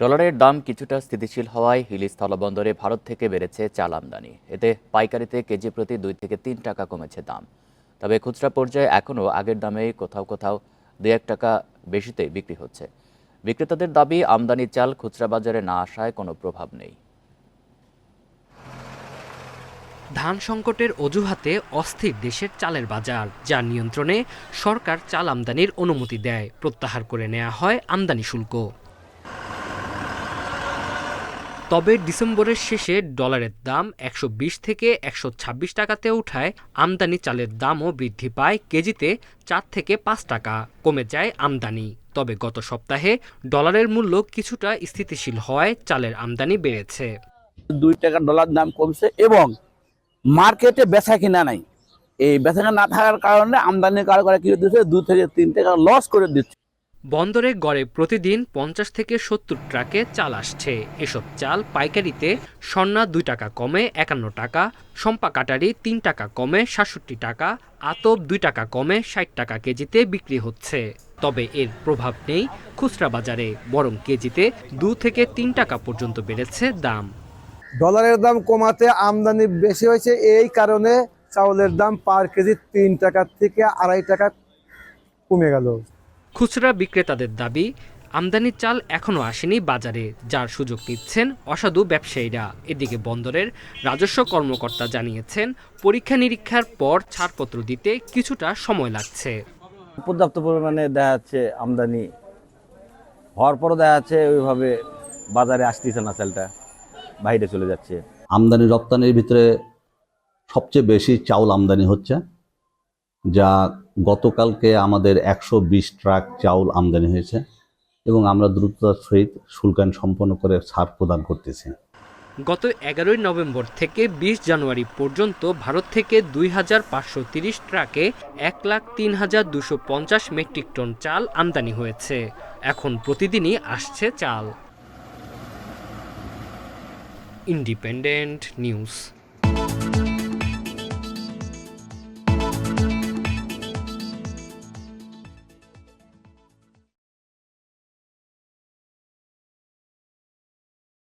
ডলারের দাম কিছুটা স্থিতিশীল হওয়ায় হিলি স্থলবন্দরে ভারত থেকে বেড়েছে চাল আমদানি। এতে পাইকারিতে কেজি প্রতি দুই থেকে তিন টাকা কমেছে দাম। তবে খুচরা পর্যায়ে এখনও আগের দামেই কোথাও কোথাও দু এক টাকা বেশিতে বিক্রি হচ্ছে। বিক্রেতাদের দাবি আমদানি চাল খুচরা বাজারে না আসায় কোনো প্রভাব নেই। ধান সংকটের অজুহাতে অস্থির দেশের চালের বাজার, যার নিয়ন্ত্রণে সরকার চাল আমদানির অনুমতি দেয়। প্রত্যাহার করে নেওয়া হয় আমদানি শুল্ক। তবে ডিসেম্বরের শেষে ডলারের দাম একশো বিশ থেকে একশো ছাব্বিশ টাকাতে ওঠায় আমদানি চালের দামও বৃদ্ধি পায় কেজিতে চার থেকে পাঁচ টাকা। কমে যায় আমদানি। তবে গত সপ্তাহে ডলারের মূল্য কিছুটা স্থিতিশীল হওয়ায় চালের আমদানি বেড়েছে। দুই টাকা ডলার দাম কমছে এবং মার্কেটে বেচা কিনা নাই। এই বেচা না থাকার কারণে আমদানি কারও কি দিচ্ছে দু থেকে তিন টাকা লস করে দিচ্ছে। বন্দরে গড়ে প্রতিদিন পঞ্চাশ থেকে সত্তর ট্রাকে চাল আসছে। এসব চাল পাইকারিতে স্বর্ণা দুই টাকা কমে একান্ন টাকা সম্পা কাটারি তিন টাকা কমে সাতষট্টি টাকা, আতপ দুই টাকা কমে ষাট টাকা কেজিতে বিক্রি হচ্ছে। তবে এর প্রভাব নেই খুচরা বাজারে, বরং কেজিতে দু থেকে তিন টাকা পর্যন্ত বেড়েছে দাম। ডলারের দাম কমাতে আমদানি বেশি হয়েছে, এই কারণে চাউলের দাম পার কেজি তিন টাকা থেকে আড়াই টাকা কমে গেল। খুচরা বিক্রেতাদের দাবি আমদানি চাল এখনও আসেনি বাজারে যার সুযোগ নিচ্ছেন অসাধু ব্যবসায়ীরা। এদিকে বন্দরের রাজস্ব কর্মকর্তা জানিয়েছেন পরীক্ষা নিরীক্ষার পর ছাড়পত্র দিতে কিছুটা সময় লাগছে। পর্যাপ্ত পরিমাণে দেখা যাচ্ছে আমদানি হওয়ার পরও দেখা যাচ্ছে ওইভাবে বাজারে আসতেছে না চালটা বাইরে চলে যাচ্ছে। আমদানি রপ্তানির ভিতরে সবচেয়ে বেশি চাউল আমদানি হচ্ছে যা গতকালকে আমাদের একশো বিশ ট্রাক চাউল আমদানি হয়েছে এবং আমরা দ্রুততার সহিত শুল্কায়ন সম্পন্ন করে ছাড় প্রদান করতেছি। গত এগারোই নভেম্বর থেকে বিশ জানুয়ারি পর্যন্ত ভারত থেকে দুই হাজার পাঁচশো তিরিশ ট্রাকে এক লাখ তিন হাজার দুশো পঞ্চাশ মেট্রিক টন চাল আমদানি হয়েছে। এখন প্রতিদিনই আসছে চাল। Independent news.